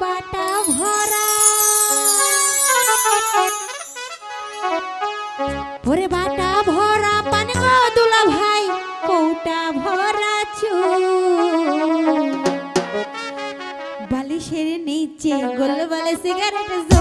পাটা ভরা। ওরে বাটা ভরা, পান গো দুলা ভাই, কৌটা ভরা বালিশের নিচে গোল বালে সিগারেট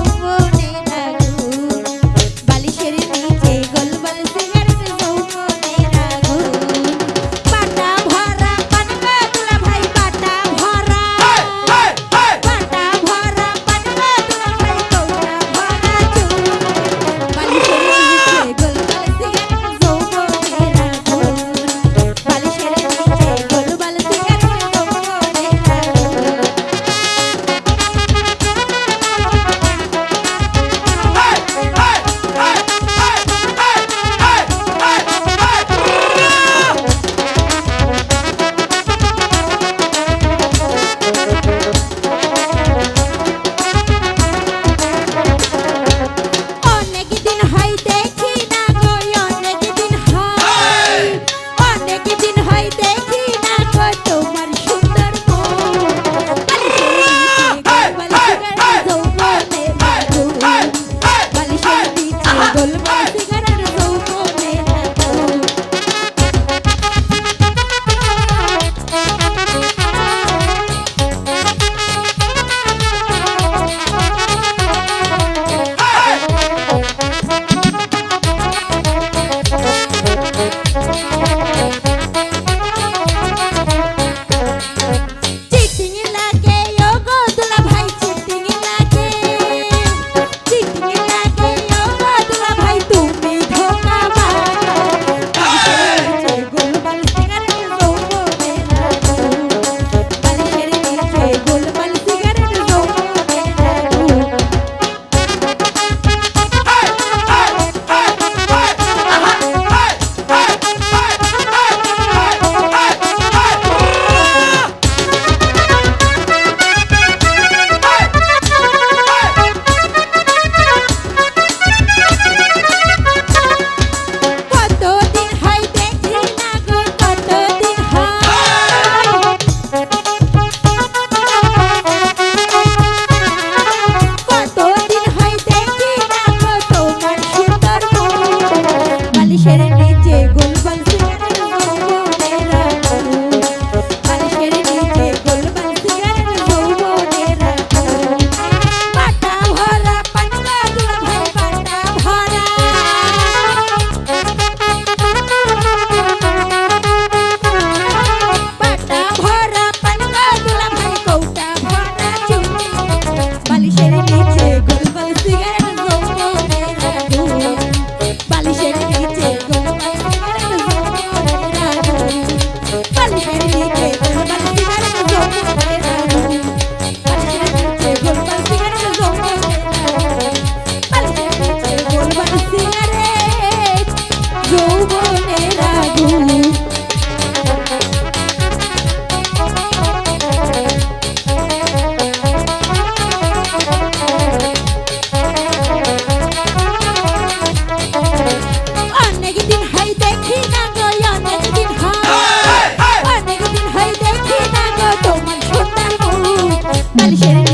Aligera.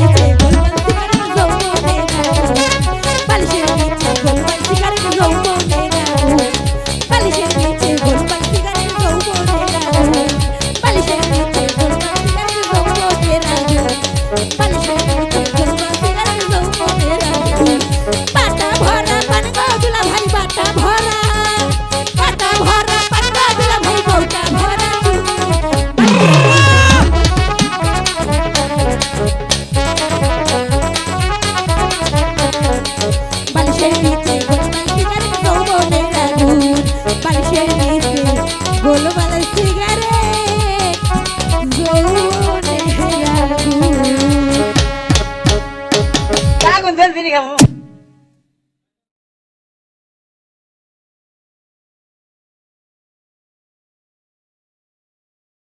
পাইছে নিছে গোলমাল সিগারেট যৌবনে হেরা গুণ তা গুণ ধরে খাব?